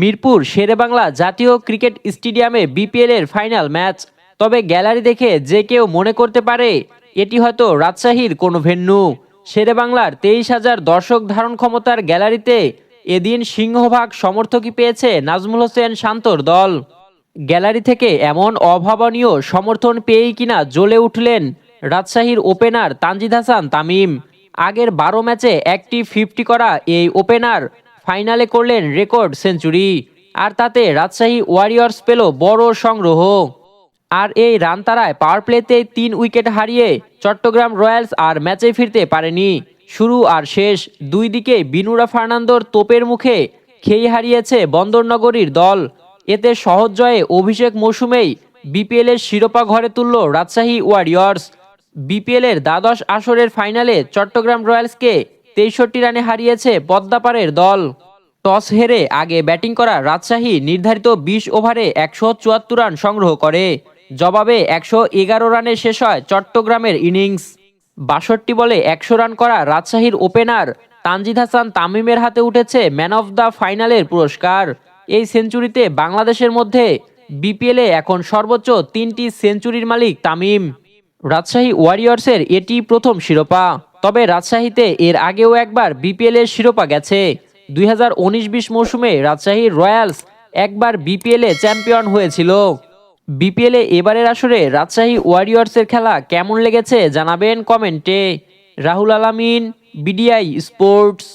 মিরপুর শেরেবাংলা জাতীয় ক্রিকেট স্টেডিয়ামে বিপিএল এর ফাইনাল ম্যাচ। তবে গ্যালারি দেখে যে কেউ মনে করতে পারে, এটি হয়তো রাজশাহীর কোনো ভেন্যু। শেরেবাংলার তেইশ হাজার দর্শক ধারণ ক্ষমতার গ্যালারিতে এদিন সিংহভাগ সমর্থকই পেয়েছে নাজমুল হোসেন শান্তর দল। গ্যালারি থেকে এমন অভাবনীয় সমর্থন পেয়েই কিনা জ্বলে উঠলেন রাজশাহীর ওপেনার তানজিদ হাসান তামিম। আগের বারো ম্যাচে একটি ফিফটি করা এই ওপেনার ফাইনালে করলেন রেকর্ড সেঞ্চুরি। আর তাতে রাজশাহী ওয়ারিয়র্স পেল বড় সংগ্রহ। আর এই রান তারায় পাওয়ার প্লেতে তিন উইকেট হারিয়ে চট্টগ্রাম রয়্যালস আর ম্যাচে ফিরতে পারেনি। শুরু আর শেষ দুই দিকে বিনুরা ফার্নান্দোর তোপের মুখে খেই হারিয়েছে বন্দরনগরীর দল। এতে সহজ জয়ে অভিষেক মৌসুমেই বিপিএল এর শিরোপা ঘরে তুলল রাজশাহী ওয়ারিয়র্স। বিপিএল এর দ্বাদশ আসরের ফাইনালে চট্টগ্রাম রয়্যালসকে তেষট্টি রানে হারিয়েছে পদ্মাপাড়ের দল। টস হেরে আগে ব্যাটিং করা রাজশাহী নির্ধারিত বিশ ওভারে একশো চুয়াত্তর রান সংগ্রহ করে। জবাবে একশো এগারো রানে শেষ হয় চট্টগ্রামের ইনিংস। বাষট্টি বলে একশো রান করা রাজশাহীর ওপেনার তানজিদ হাসান তামিমের হাতে উঠেছে ম্যান অফ দ্য ফাইনালের পুরস্কার। এই সেঞ্চুরিতে বাংলাদেশের মধ্যে বিপিএলে এখন সর্বোচ্চ তিনটি সেঞ্চুরির মালিক তামিম। রাজশাহী ওয়ারিয়র্সের এটি প্রথম শিরোপা। তবে রাজশাহীতে এর আগেও একবার বিপিএল এর শিরোপা গেছে। দুই হাজার উনিশ বিশ মৌসুমে রাজশাহীর রয়্যালস একবার বিপিএল এ চ্যাম্পিয়ন হয়েছিল। বিপিএল এবারের আসরে রাজশাহী ওয়ারিয়র্সের খেলা কেমন লেগেছে জানাবেন কমেন্টে। রাহুল আলামিন, বিডিআই স্পোর্টস।